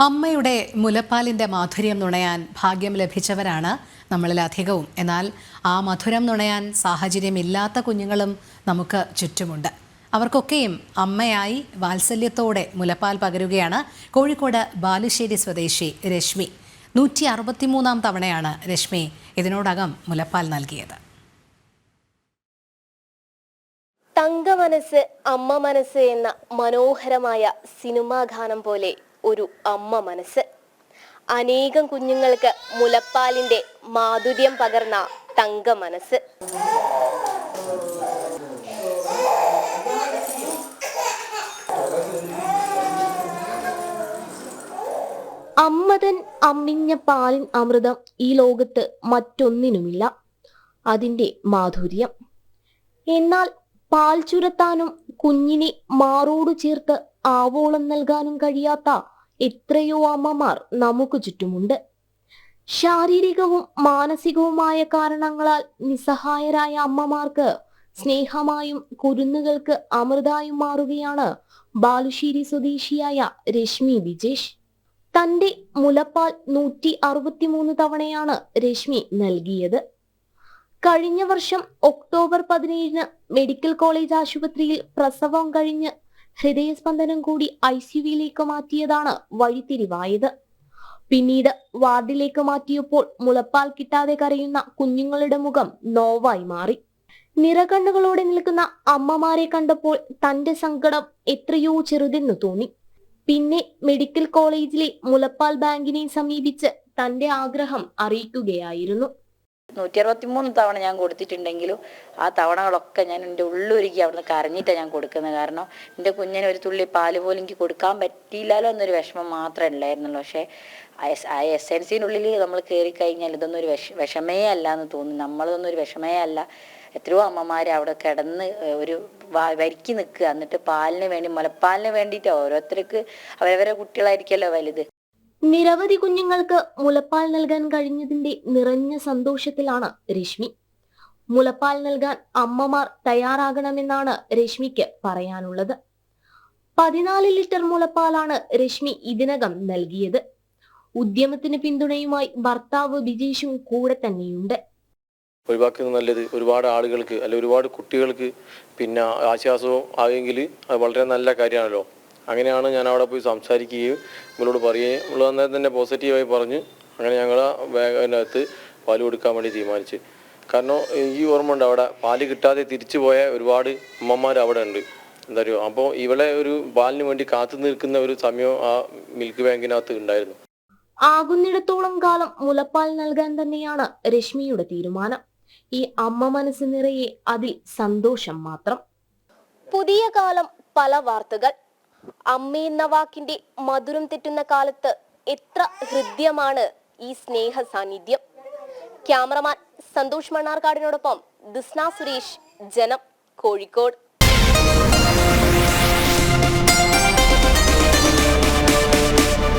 അമ്മയുടെ മുലപ്പാലിന്റെ മാധുര്യം നുണയാൻ ഭാഗ്യം ലഭിച്ചവരാണ് നമ്മളിൽ അധികവും. എന്നാൽ ആ മധുരം നുണയാൻ സാഹചര്യമില്ലാത്ത കുഞ്ഞുങ്ങളും നമുക്ക് ചുറ്റുമുണ്ട്. അവർക്കൊക്കെയും അമ്മയായി വാത്സല്യത്തോടെ മുലപ്പാൽ പകരുകയാണ് കോഴിക്കോട് ബാലുശ്ശേരി സ്വദേശി രശ്മി. നൂറ്റി അറുപത്തിമൂന്നാം തവണയാണ് രശ്മി ഇതിനോടകം മുലപ്പാൽ നൽകിയത്. തങ്ക മനസ്സ് അമ്മ മനസ്സ് എന്ന മനോഹരമായ സിനിമാ ഗാനം പോലെ ഒരു അമ്മ മനസ്സ്. അനേകം കുഞ്ഞുങ്ങൾക്ക് മുലപ്പാലിന്റെ മാധുര്യം പകർന്ന തങ്ക മനസ്സ്. അമ്മതൻ അമ്മിഞ്ഞ പാലിൻ അമൃതം ഈ ലോകത്ത് മറ്റൊന്നിനുമില്ല. അതിന്റെ മാധുര്യം. എന്നാൽ പാൽ ചുരത്താനും കുഞ്ഞിനെ മാറോടു ചേർത്ത് ആവോളം നൽകാനും കഴിയാത്ത എത്രയോ അമ്മമാർ നമുക്ക് ചുറ്റുമുണ്ട്. ശാരീരികവും മാനസികവുമായ കാരണങ്ങളാൽ നിസ്സഹായരായ അമ്മമാർക്ക് സ്നേഹമായും കുരുന്നുകൾക്ക് അമൃതായും മാറുകയാണ് ബാലുശ്ശേരി സ്വദേശിയായ രശ്മി ബിജേഷ് തന്റെ മുലപ്പാൽ നൂറ്റി അറുപത്തിമൂന്ന് തവണയാണ് രശ്മി നൽകിയത്. കഴിഞ്ഞ വർഷം ഒക്ടോബർ പതിനേഴിന് മെഡിക്കൽ കോളേജ് ആശുപത്രിയിൽ പ്രസവം കഴിഞ്ഞ് ഹൃദയസ്പന്ദനം കൂടി ഐ സിയുവിലേക്ക് മാറ്റിയതാണ് വഴിത്തിരിവായത്. പിന്നീട് വാർഡിലേക്ക് മാറ്റിയപ്പോൾ മുളപ്പാൽ കിട്ടാതെ കരയുന്ന കുഞ്ഞുങ്ങളുടെ മുഖം നോവായി മാറി. നിറകണ്ണുകളോടെ നിൽക്കുന്ന അമ്മമാരെ കണ്ടപ്പോൾ തന്റെ സങ്കടം എത്രയോ ചെറുതെന്ന് തോന്നി. പിന്നെ മെഡിക്കൽ കോളേജിലെ മുളപ്പാൽ ബാങ്കിനെ സമീപിച്ച് തന്റെ ആഗ്രഹം അറിയിക്കുകയായിരുന്നു. നൂറ്റി അറുപത്തി മൂന്ന് തവണ ഞാൻ കൊടുത്തിട്ടുണ്ടെങ്കിലും ആ തവണകളൊക്കെ ഞാൻ എന്റെ ഉള്ളൊരുക്കി അവിടുന്ന് കരഞ്ഞിട്ടാണ് ഞാൻ കൊടുക്കുന്നത്. കാരണം എന്റെ കുഞ്ഞിന് ഒരു തുള്ളി പാൽ പോലും എനിക്ക് കൊടുക്കാൻ പറ്റിയില്ലല്ലോ എന്നൊരു വിഷമം മാത്രമേ ഉണ്ടായിരുന്നുള്ളൂ. പക്ഷേ ആ എസ് എൻ സിനുള്ളിൽ നമ്മൾ കയറി കഴിഞ്ഞാൽ ഇതൊന്നും ഒരു വിഷ വിഷമേ അല്ല എന്ന് തോന്നി. നമ്മളതൊന്നും ഒരു വിഷമേ അല്ല. എത്രയോ അമ്മമാർ അവിടെ കിടന്ന് ഒരു വരിക്കി നിൽക്കുക. എന്നിട്ട് പാലിന് വേണ്ടി മുലപ്പാലിന് വേണ്ടിയിട്ട് ഓരോരുത്തർക്ക് അവരവരെ കുട്ടികളായിരിക്കുമല്ലോ വലുത്. നിരവധി കുഞ്ഞുങ്ങൾക്ക് മുലപ്പാൽ നൽകാൻ കഴിഞ്ഞതിന്റെ നിറഞ്ഞ സന്തോഷത്തിലാണ് രശ്മി. മുലപ്പാൽ നൽകാൻ അമ്മമാർ തയ്യാറാകണമെന്നാണ് രശ്മിക്ക് പറയാനുള്ളത്. പതിനാല് ലിറ്റർ മുലപ്പാലാണ് രശ്മി ഇതിനകം നൽകിയത്. ഉദ്യമത്തിന് പിന്തുണയുമായി ഭർത്താവ് ബിജീഷും കൂടെ തന്നെയുണ്ട്. ഒഴിവാക്കുന്നത് നല്ലത് ഒരുപാട് ആളുകൾക്ക് അല്ലെ ഒരുപാട് കുട്ടികൾക്ക് പിന്നെ ആശ്വാസവും ആയെങ്കിൽ അത് വളരെ നല്ല കാര്യമാണല്ലോ. അങ്ങനെയാണ് ഞാൻ അവിടെ പോയി സംസാരിക്കുകയും നിങ്ങളോട് പറയുകയും ഇവൾ അന്നേരം തന്നെ പോസിറ്റീവായി പറഞ്ഞ് അങ്ങനെ ഞങ്ങൾ അതിനകത്ത് പാൽ കൊടുക്കാൻ വേണ്ടി തീരുമാനിച്ചു. കാരണം ഈ ഓർമ്മ ഉണ്ട് അവിടെ പാൽ കിട്ടാതെ തിരിച്ചു പോയ ഒരുപാട് അമ്മമാർ അവിടെ ഉണ്ട്. എന്താ പറയുക? അപ്പോൾ ഇവളെ ഒരു പാലിന് വേണ്ടി കാത്തു നിൽക്കുന്ന ഒരു സമയം ആ മിൽക്ക് ബാങ്കിനകത്ത് ഉണ്ടായിരുന്നു. ആകുന്നിടത്തോളം കാലം മുലപ്പാൽ നൽകാൻ തന്നെയാണ് രശ്മിയുടെ തീരുമാനം. ഈ അമ്മ മനസ്സ് നിറയെ അതിൽ സന്തോഷം മാത്രം. പുതിയ കാലം പല വാർത്തകൾ. അമ്മ എന്ന വാക്കിന്റെ മധുരം തെറ്റുന്ന കാലത്ത് എത്ര ഹൃദ്യമാണ് ഈ സ്നേഹ സാന്നിധ്യം. ക്യാമറമാൻ സന്തോഷ് മണ്ണാർക്കാടിനോടൊപ്പം ദിസ്ന സുരേഷ് ജനം കോഴിക്കോട്.